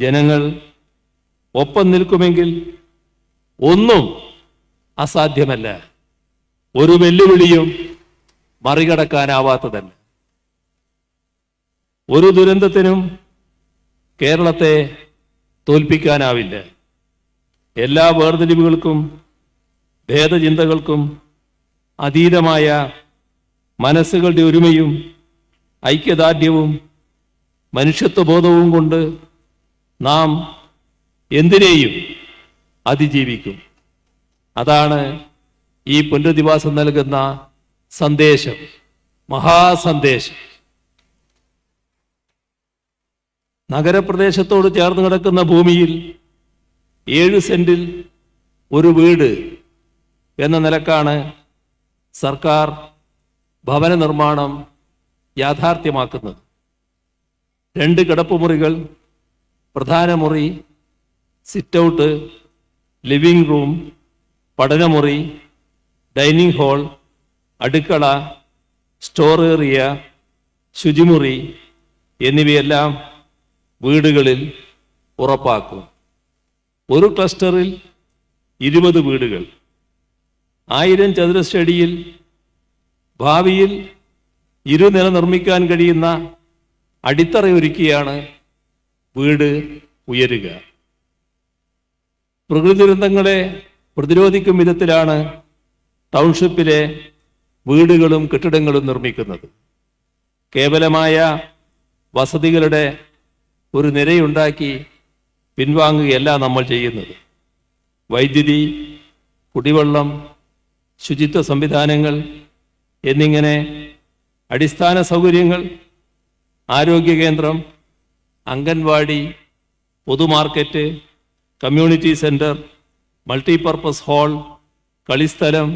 ജനങ്ങൾ ഒപ്പം നിൽക്കുമെങ്കിൽ ഒന്നും അസാധ്യമല്ല. ഒരു വെല്ലുവിളിയും മറികടക്കാനാവാത്തതല്ല. ഒരു ദുരന്തത്തിനും കേരളത്തെ തോൽപ്പിക്കാനാവില്ല. എല്ലാ വേർതിരിവുകൾക്കും ഭേദചിന്തകൾക്കും അതീതമായ മനസ്സുകളുടെ ഒരുമയും ഐക്യദാർഢ്യവും മനുഷ്യത്വബോധവും കൊണ്ട് നാം എന്തിനേയും അതിജീവിക്കും. അതാണ് ഈ പുനരധിവാസം നൽകുന്ന സന്ദേശം മഹാസന്ദേശം. നഗരപ്രദേശത്തോട് ചേർന്ന് കിടക്കുന്ന ഭൂമിയിൽ ഏഴ് സെന്റിൽ ഒരു വീട് എന്ന നിലക്കാണ് സർക്കാർ ഭവന നിർമ്മാണം യാഥാർത്ഥ്യമാക്കുന്നത്. രണ്ട് കിടപ്പുമുറികൾ പ്രധാന മുറി സിറ്റ് ഔട്ട് ലിവിംഗ് റൂം പഠനമുറി ഡൈനിങ് ഹാൾ അടുക്കള സ്റ്റോർ ഏറിയ ശുചിമുറി എന്നിവയെല്ലാം വീടുകളിൽ ഉറപ്പാക്കും. ഒരു ക്ലസ്റ്ററിൽ ഇരുപത് വീടുകൾ. ആയിരം ചതുരശ്രടിയിൽ ഭാവിയിൽ ഇരുനില നിർമ്മിക്കാൻ കഴിയുന്ന അടിത്തറയൊരുക്കിയാണ് വീട് ഉയരുക. പ്രകൃതി ദുരന്തങ്ങളെ പ്രതിരോധിക്കും വിധത്തിലാണ് ടൗൺഷിപ്പിലെ വീടുകളും കെട്ടിടങ്ങളും നിർമ്മിക്കുന്നത്. കേവലമായ വസതികളുടെ ഒരു നിരയുണ്ടാക്കി പിൻവാങ്ങുകയല്ല നമ്മൾ ചെയ്യുന്നത്. വൈദ്യുതി കുടിവെള്ളം ശുചിത്വ സംവിധാനങ്ങൾ എന്നിങ്ങനെ അടിസ്ഥാന സൗകര്യങ്ങൾ ആരോഗ്യ കേന്ദ്രം അംഗൻവാടി പൊതുമാർക്കറ്റ് community centre multipurpose hall കളിസ്ഥലം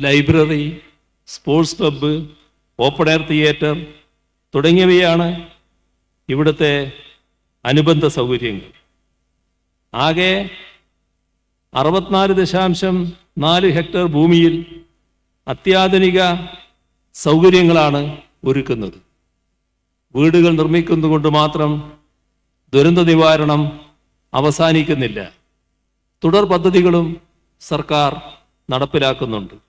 library sports club open air theatre തുടങ്ങിയവയാണ് ഇവിടുത്തെ അനുബന്ധ സൗകര്യങ്ങൾ. ആകെ അറുപത്തിനാല് ദശാംശം നാല് ഹെക്ടർ ഭൂമിയിൽ അത്യാധുനിക സൗകര്യങ്ങളാണ് ഒരുക്കുന്നത്. വീടുകൾ നിർമ്മിക്കുന്നതുകൊണ്ട് മാത്രം ദുരന്ത നിവാരണം അവസാനിക്കുന്നില്ല. തുടർ പദ്ധതികളും സർക്കാർ നടപ്പിലാക്കുന്നുണ്ട്.